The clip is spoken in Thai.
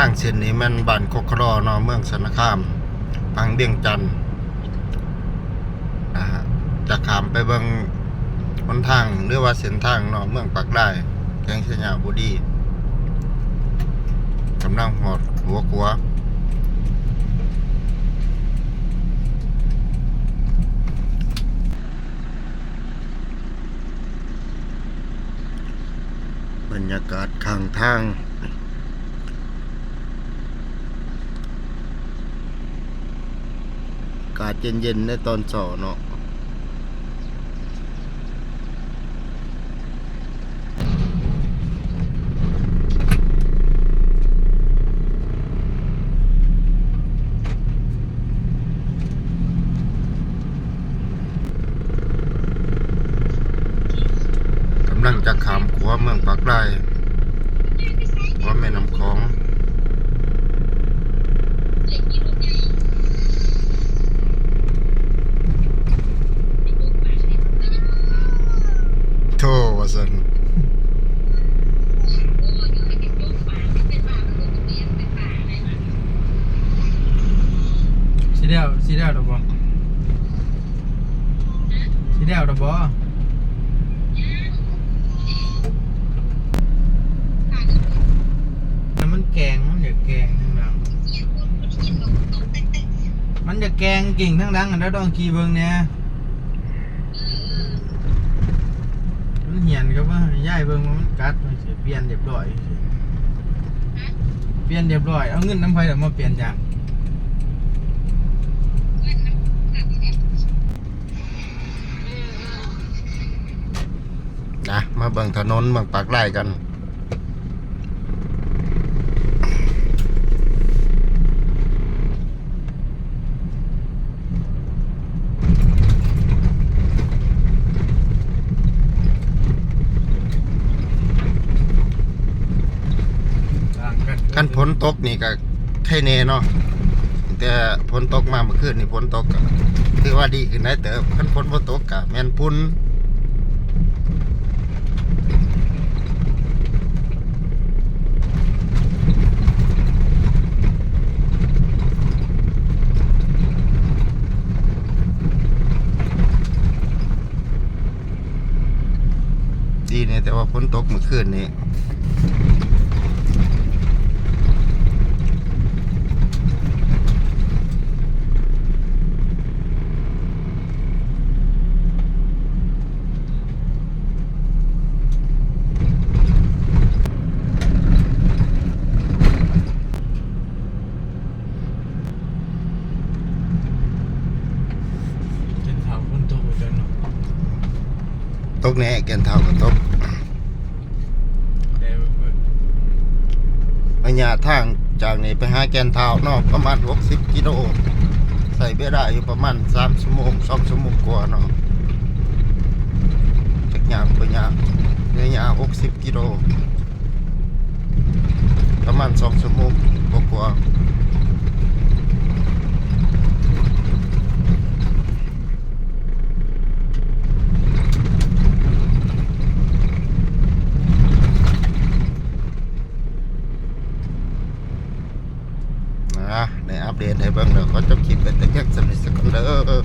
ทางเส้นนี้มันบ้านโคกครอนาะเมืองสนคามทางเบียงจันนะฮะจะขามไปเบิงหนทางหรือว่าเส้นทางนาะเมืองปากได้แกงชยาบุรีกำลังหอดหัวกัวบรรยากาศข้างทางากาศเย็นๆในตอนเช้าเนาะกำลังจะขามขัวเมืองปากได้ขัวแม่น้ำของโธ่ ว่าสันสีเดียวสีเดียวดอกบอสีเดียวดอกบอแล้วมันแกงมันอยากแกงทั้งดังมันจะแกงกิ่งทั้งดังอันแล้วต้องกีเบิงเนี่ยมันเหียน ก็ว่าย่ายเบิงว่ามันกัดมันสิเปลี่ยนเรียบร้อยสิเปลี่ยนเรียบร้อยเอาเงินน้ำไฟแล้วมาเปลี่ยนอย่างนะมาเบิ่งถนนเมืองปากไร่กัน ต่างกั นกันฝนตกนี่ก็ไข่เนเนาะแต่ฝนตกมาเมื่อคืนนี่ฝนตกก็ถือว่าดีขึ้นได้เติบคันฝนบ่ตกก็แม่นพุ่นดีเนี่ยแต่ว่าฝนตกเมื่อคืนนี่เป็นเถาคนโตจนเนาะ ตกแน่แกนเท่ากับตกแต่ว่าระยะทางจากนี้ไปหาแกนเท่าเนาะประมาณ 60 กิโล ใส่เวลาอยู่ประมาณ 3 ชั่วโมง2ชั่วโมงกว่าเนาะจากยางไประยะระยะ60 กิโล ประมาณ 2 ชั่วโมง ในอัปเดตให้เบิ่งแล้วก็จบคลิปกันแต่แค่สำเร็จสักคนเด้อ